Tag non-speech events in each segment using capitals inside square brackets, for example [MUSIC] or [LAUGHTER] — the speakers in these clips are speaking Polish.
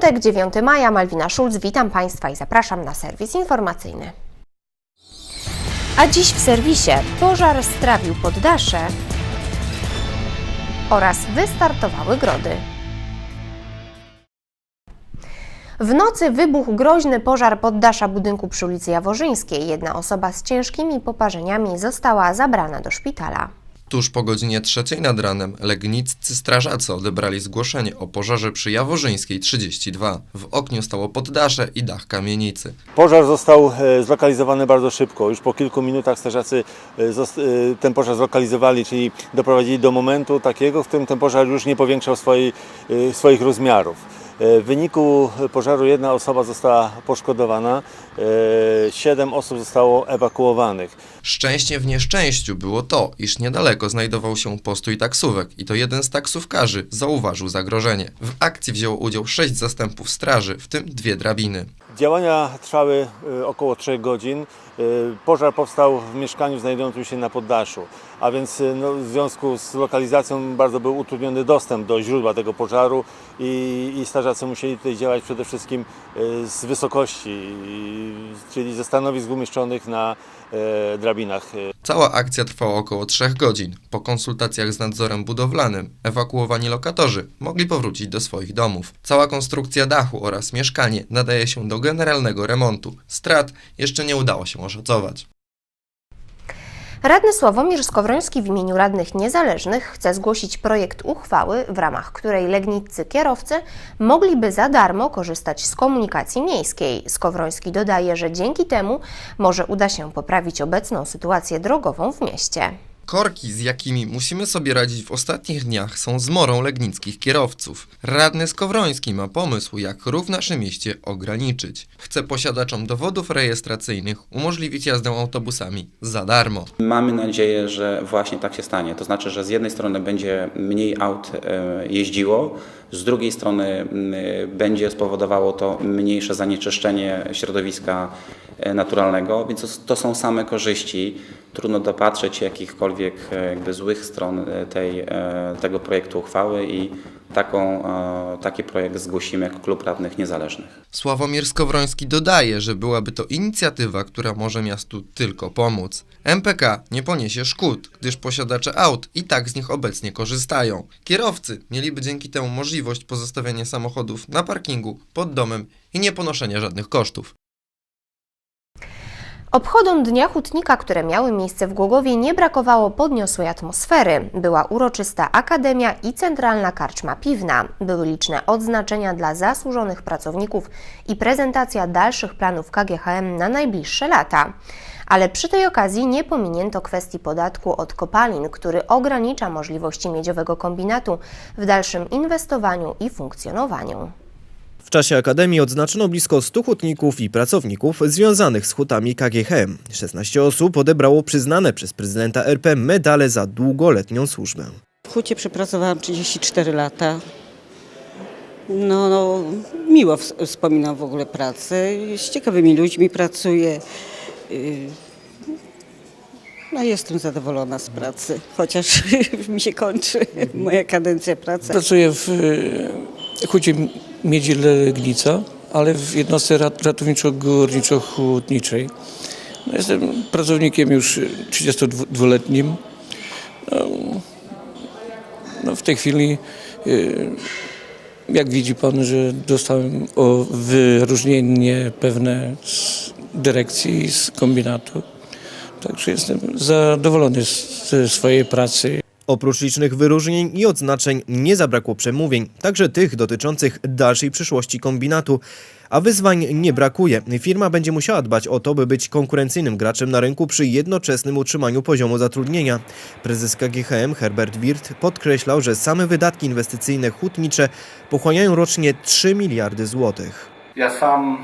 Piątek, 9 maja, Malwina Szulc, witam Państwa i zapraszam na serwis informacyjny. A dziś w serwisie pożar strawił poddasze oraz wystartowały grody. W nocy wybuchł groźny pożar poddasza budynku przy ulicy Jaworzyńskiej. Jedna osoba z ciężkimi poparzeniami została zabrana do szpitala. Tuż po godzinie trzeciej nad ranem legniccy strażacy odebrali zgłoszenie o pożarze przy Jaworzyńskiej 32. W okniu stało poddasze i dach kamienicy. Pożar został e, zlokalizowany bardzo szybko. Już po kilku minutach strażacy e, e, ten pożar zlokalizowali, czyli doprowadzili do momentu takiego, w którym ten pożar już nie powiększał swojej, swoich rozmiarów. W wyniku pożaru jedna osoba została poszkodowana, siedem osób zostało ewakuowanych. Szczęście w nieszczęściu było to, iż niedaleko znajdował się postój taksówek i to jeden z taksówkarzy zauważył zagrożenie. W akcji wzięło udział sześć zastępów straży, w tym dwie drabiny. Działania trwały e, około 3 godzin. E, Pożar powstał w mieszkaniu znajdującym się na poddaszu, a więc e, no, w związku z lokalizacją bardzo był utrudniony dostęp do źródła tego pożaru i, i strażacy musieli tutaj działać przede wszystkim e, z wysokości, czyli ze stanowisk umieszczonych na e, drabinach. Cała akcja trwała około 3 godzin. Po konsultacjach z nadzorem budowlanym ewakuowani lokatorzy mogli powrócić do swoich domów. Cała konstrukcja dachu oraz mieszkanie nadaje się do generalnego remontu. Strat jeszcze nie udało się oszacować. Radny Sławomir Skowroński w imieniu radnych niezależnych chce zgłosić projekt uchwały, w ramach której legniccy kierowcy mogliby za darmo korzystać z komunikacji miejskiej. Skowroński dodaje, że dzięki temu może uda się poprawić obecną sytuację drogową w mieście. Korki, z jakimi musimy sobie radzić w ostatnich dniach, są zmorą legnickich kierowców. Radny Skowroński ma pomysł, jak ruch w naszym mieście ograniczyć. Chce posiadaczom dowodów rejestracyjnych umożliwić jazdę autobusami za darmo. Mamy nadzieję, że właśnie tak się stanie. To znaczy, że z jednej strony będzie mniej aut e, jeździło, z drugiej strony m, będzie spowodowało to mniejsze zanieczyszczenie środowiska e, naturalnego, więc to są same korzyści. Trudno dopatrzeć jakichkolwiek e, jakby złych stron e, tej, e, tego projektu uchwały i taką, taki projekt zgłosimy jako Klub Radnych Niezależnych. Sławomir Skowroński dodaje, że byłaby to inicjatywa, która może miastu tylko pomóc. MPK nie poniesie szkód, gdyż posiadacze aut i tak z nich obecnie korzystają. Kierowcy mieliby dzięki temu możliwość pozostawiania samochodów na parkingu, pod domem i nie ponoszenia żadnych kosztów. Obchodom Dnia Hutnika, które miały miejsce w Głogowie, nie brakowało podniosłej atmosfery. Była uroczysta akademia i centralna karczma piwna. Były liczne odznaczenia dla zasłużonych pracowników i prezentacja dalszych planów KGHM na najbliższe lata. Ale przy tej okazji nie pominięto kwestii podatku od kopalin, który ogranicza możliwości miedziowego kombinatu w dalszym inwestowaniu i funkcjonowaniu. W czasie Akademii odznaczono blisko 100 hutników i pracowników związanych z hutami KGHM. 16 osób odebrało przyznane przez prezydenta RP medale za długoletnią służbę. W hucie przepracowałam 34 lata. No, no miło ws- wspominam w ogóle pracę. Z ciekawymi ludźmi pracuję. Yy, No jestem zadowolona z pracy, chociaż [LAUGHS] mi się kończy moja kadencja pracy. Pracuję w e, Hucie Miedzi Legnica, ale w jednostce rat- ratowniczo-górniczo-hutniczej. No, jestem pracownikiem już 32-letnim. No, no, w tej chwili, e, jak widzi Pan, że dostałem o wyróżnienie pewne z dyrekcji z kombinatu. Także jestem zadowolony ze swojej pracy. Oprócz licznych wyróżnień i odznaczeń nie zabrakło przemówień, także tych dotyczących dalszej przyszłości kombinatu. A wyzwań nie brakuje. Firma będzie musiała dbać o to, by być konkurencyjnym graczem na rynku przy jednoczesnym utrzymaniu poziomu zatrudnienia. Prezes KGHM Herbert Wirt podkreślał, że same wydatki inwestycyjne hutnicze pochłaniają rocznie 3 miliardy złotych. Ja sam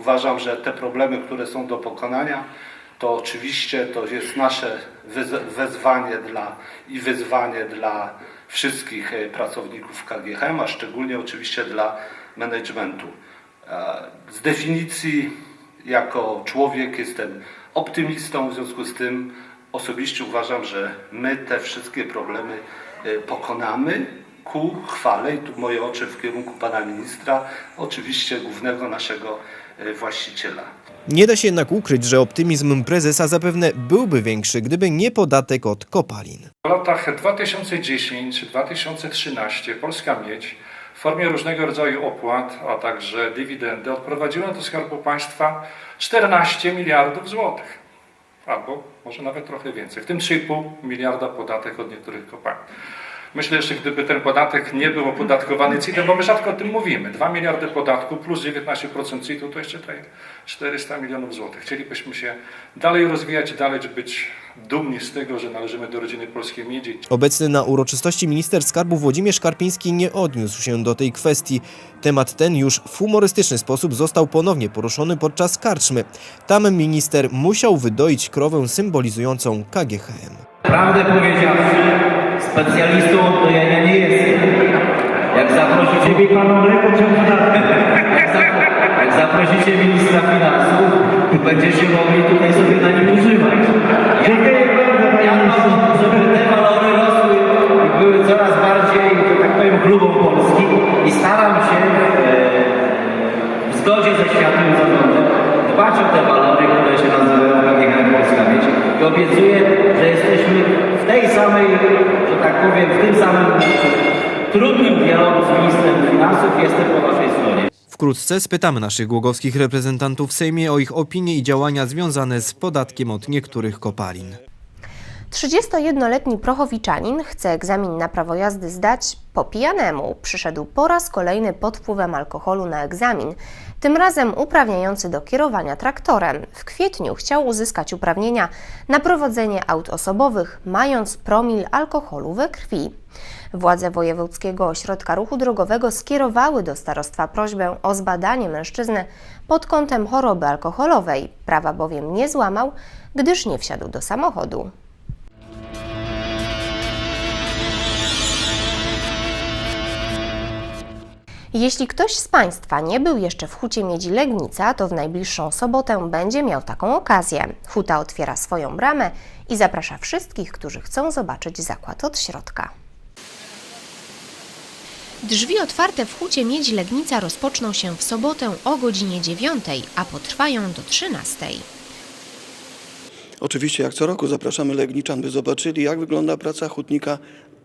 uważam, że te problemy, które są do pokonania, to oczywiście to jest nasze wezwanie dla, i wyzwanie dla wszystkich e, pracowników KGHM, a szczególnie oczywiście dla managementu. E, Z definicji jako człowiek jestem optymistą, w związku z tym osobiście uważam, że my te wszystkie problemy e, pokonamy ku chwale i tu moje oczy w kierunku pana ministra, oczywiście głównego naszego właściciela. Nie da się jednak ukryć, że optymizm prezesa zapewne byłby większy, gdyby nie podatek od kopalin. W latach 2010-2013 Polska Miedź w formie różnego rodzaju opłat, a także dywidendy odprowadziła do Skarbu Państwa 14 miliardów złotych. Albo może nawet trochę więcej. W tym 3,5 miliarda podatek od niektórych kopalin. Myślę, że gdyby ten podatek nie był opodatkowany CIT-em, bo my rzadko o tym mówimy, 2 miliardy podatku plus 19% CIT-u to jeszcze tutaj 400 milionów złotych. Chcielibyśmy się dalej rozwijać, dalej być dumni z tego, że należymy do rodziny polskiej miedzi. Obecny na uroczystości minister skarbu Włodzimierz Karpiński nie odniósł się do tej kwestii. Temat ten już w humorystyczny sposób został ponownie poruszony podczas karczmy. Tam minister musiał wydoić krowę symbolizującą KGHM. Prawdę powiedziawszy, specjalistą od dojenia nie jestem. Jak zaprosicie mi pana mleko jak, zapro- jak zaprosicie ministra finansów, będziecie mogli tutaj sobie na nim używać. Ja, ja mam, żeby te walory rosły i były coraz bardziej, tak powiem, chlubą Polski i staram się e, w zgodzie ze światowym zarządem dbać o te walory, które się nazywają KGHM Polska Miedź i obiecuję, że jesteśmy trudnym dialogu z ministrem finansów jestem po waszej stronie. Wkrótce spytamy naszych głogowskich reprezentantów w Sejmie o ich opinie i działania związane z podatkiem od niektórych kopalin. 31-letni prochowiczanin chce egzamin na prawo jazdy zdać po pijanemu. Przyszedł po raz kolejny pod wpływem alkoholu na egzamin, tym razem uprawniający do kierowania traktorem. W kwietniu chciał uzyskać uprawnienia na prowadzenie aut osobowych, mając promil alkoholu we krwi. Władze Wojewódzkiego Ośrodka Ruchu Drogowego skierowały do starostwa prośbę o zbadanie mężczyzny pod kątem choroby alkoholowej. Prawa bowiem nie złamał, gdyż nie wsiadł do samochodu. Jeśli ktoś z Państwa nie był jeszcze w Hucie Miedzi Legnica, to w najbliższą sobotę będzie miał taką okazję. Huta otwiera swoją bramę i zaprasza wszystkich, którzy chcą zobaczyć zakład od środka. Drzwi otwarte w Hucie Miedzi Legnica rozpoczną się w sobotę o godzinie 9, a potrwają do 13. Oczywiście, jak co roku zapraszamy Legniczan, by zobaczyli, jak wygląda praca hutnika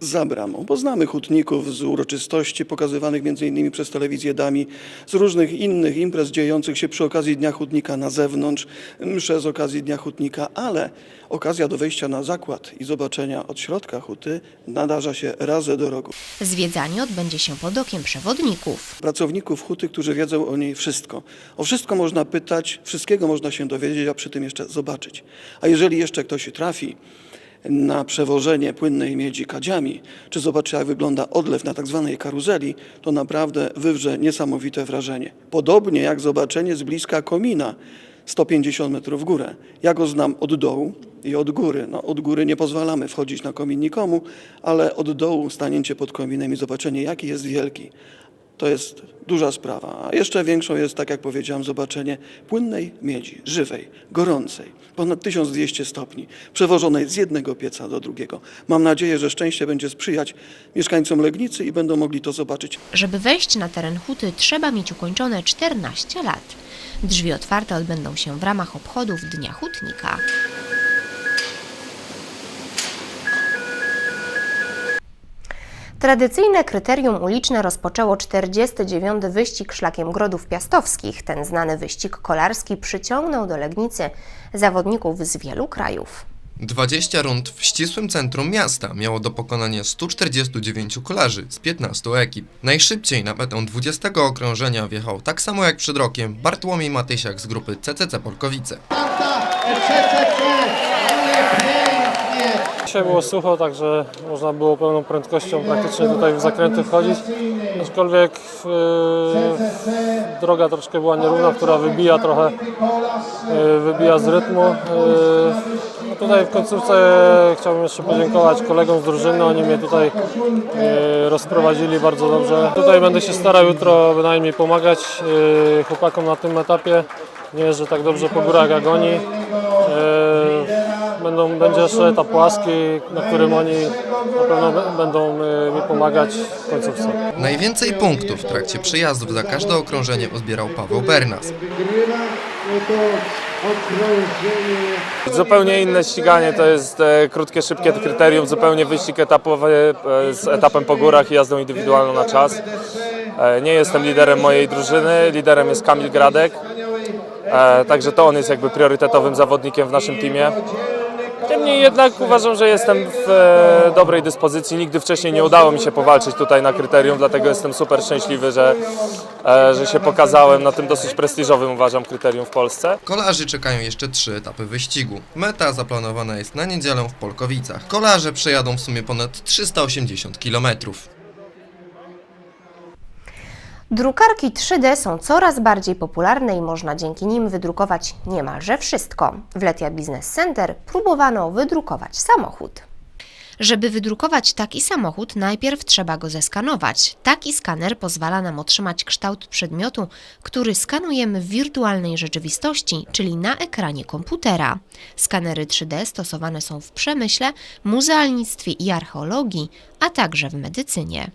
za bramą. Poznamy hutników z uroczystości pokazywanych m.in. przez telewizję DAMI, z różnych innych imprez dziejących się przy okazji Dnia Hutnika na zewnątrz, msze z okazji Dnia Hutnika, ale okazja do wejścia na zakład i zobaczenia od środka huty nadarza się raz do roku. Zwiedzanie odbędzie się pod okiem przewodników. pracowników huty, którzy wiedzą o niej wszystko. O wszystko można pytać, wszystkiego można się dowiedzieć, a przy tym jeszcze zobaczyć. A jeżeli jeszcze ktoś trafi na przewożenie płynnej miedzi kadziami, czy zobaczy jak wygląda odlew na tak zwanej karuzeli, to naprawdę wywrze niesamowite wrażenie. Podobnie jak zobaczenie z bliska komina 150 metrów w górę. Ja go znam od dołu i od góry. No, od góry nie pozwalamy wchodzić na komin nikomu, ale od dołu stanięcie pod kominem i zobaczenie jaki jest wielki. To jest duża sprawa. A jeszcze większą jest, tak jak powiedziałem, zobaczenie płynnej miedzi, żywej, gorącej, ponad 1200 stopni, przewożonej z jednego pieca do drugiego. Mam nadzieję, że szczęście będzie sprzyjać mieszkańcom Legnicy i będą mogli to zobaczyć. Żeby wejść na teren huty, trzeba mieć ukończone 14 lat. Drzwi otwarte odbędą się w ramach obchodów Dnia Hutnika. Tradycyjne kryterium uliczne rozpoczęło 49. wyścig szlakiem Grodów Piastowskich. Ten znany wyścig kolarski przyciągnął do Legnicy zawodników z wielu krajów. 20 rund w ścisłym centrum miasta miało do pokonania 149 kolarzy z 15 ekip. Najszybciej na metę 20 okrążenia wjechał tak samo jak przed rokiem Bartłomiej Matysiak z grupy CCC Polkowice. Dzisiaj było sucho, także można było pełną prędkością praktycznie tutaj w zakręty wchodzić. Aczkolwiek e, droga troszkę była nierówna, która wybija trochę e, wybija z rytmu. No tutaj w końcówce chciałbym jeszcze podziękować kolegom z drużyny, oni mnie tutaj e, rozprowadzili bardzo dobrze. Tutaj będę się starał jutro bynajmniej pomagać e, chłopakom na tym etapie. Nie jeżdżę tak dobrze po górach jak. Będą, będzie jeszcze etap płaski, na którym oni na pewno będą y, mi pomagać w końcówce. Najwięcej punktów w trakcie przejazdów za każde okrążenie uzbierał Paweł Bernas. Zupełnie inne ściganie, to jest e, krótkie, szybkie kryterium, zupełnie wyścig etapowy e, z etapem po górach i jazdą indywidualną na czas. E, nie jestem liderem mojej drużyny, liderem jest Kamil Gradek, e, także to on jest jakby priorytetowym zawodnikiem w naszym teamie. Niemniej jednak uważam, że jestem w e, dobrej dyspozycji. Nigdy wcześniej nie udało mi się powalczyć tutaj na kryterium, dlatego jestem super szczęśliwy, że, e, że się pokazałem na tym dosyć prestiżowym, uważam, kryterium w Polsce. Kolarzy czekają jeszcze trzy etapy wyścigu. Meta zaplanowana jest na niedzielę w Polkowicach. Kolarze przejadą w sumie ponad 380 kilometrów. Drukarki 3D są coraz bardziej popularne i można dzięki nim wydrukować niemalże wszystko. W Letia Business Center próbowano wydrukować samochód. Żeby wydrukować taki samochód, najpierw trzeba go zeskanować. Taki skaner pozwala nam otrzymać kształt przedmiotu, który skanujemy w wirtualnej rzeczywistości, czyli na ekranie komputera. Skanery 3D stosowane są w przemyśle, muzealnictwie i archeologii, a także w medycynie.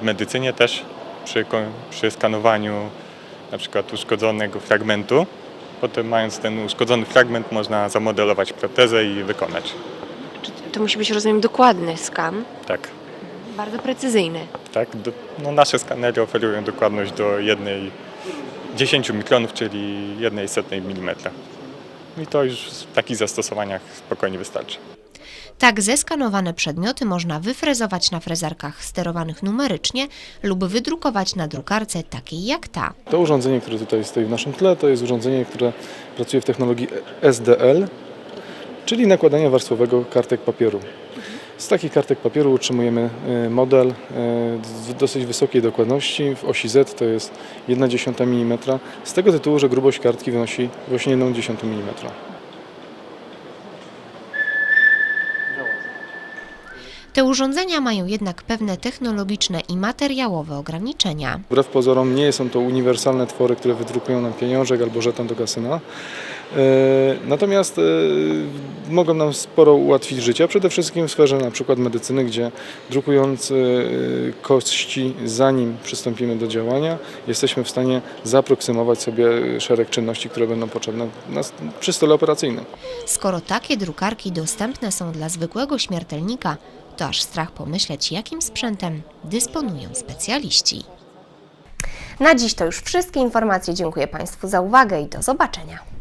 W medycynie też przy, przy skanowaniu na przykład uszkodzonego fragmentu, potem mając ten uszkodzony fragment można zamodelować protezę i wykonać. To musi być, rozumiem, dokładny skan, Tak, bardzo precyzyjny. tak. Do, no nasze skanery oferują dokładność do jednej 10 mikronów, czyli jednej setnej milimetra. I to już w takich zastosowaniach spokojnie wystarczy. Tak zeskanowane przedmioty można wyfrezować na frezarkach sterowanych numerycznie lub wydrukować na drukarce takiej jak ta. To urządzenie, które tutaj stoi w naszym tle, to jest urządzenie, które pracuje w technologii SDL, czyli nakładania warstwowego kartek papieru. Z takich kartek papieru utrzymujemy e, model e, dosyć wysokiej dokładności. W osi Z to jest 1,1 mm, z tego tytułu, że grubość kartki wynosi właśnie 1,1 mm. Te urządzenia mają jednak pewne technologiczne i materiałowe ograniczenia. Wbrew pozorom nie są to uniwersalne twory, które wydrukują nam pieniążek albo żeton do kasyna. E, Natomiast e, mogą nam sporo ułatwić życie, przede wszystkim w sferze na przykład medycyny, gdzie drukując e, kości zanim przystąpimy do działania, jesteśmy w stanie zaproksymować sobie szereg czynności, które będą potrzebne przy stole operacyjnym. Skoro takie drukarki dostępne są dla zwykłego śmiertelnika, to aż strach pomyśleć, jakim sprzętem dysponują specjaliści. Na dziś to już wszystkie informacje. Dziękuję Państwu za uwagę i do zobaczenia.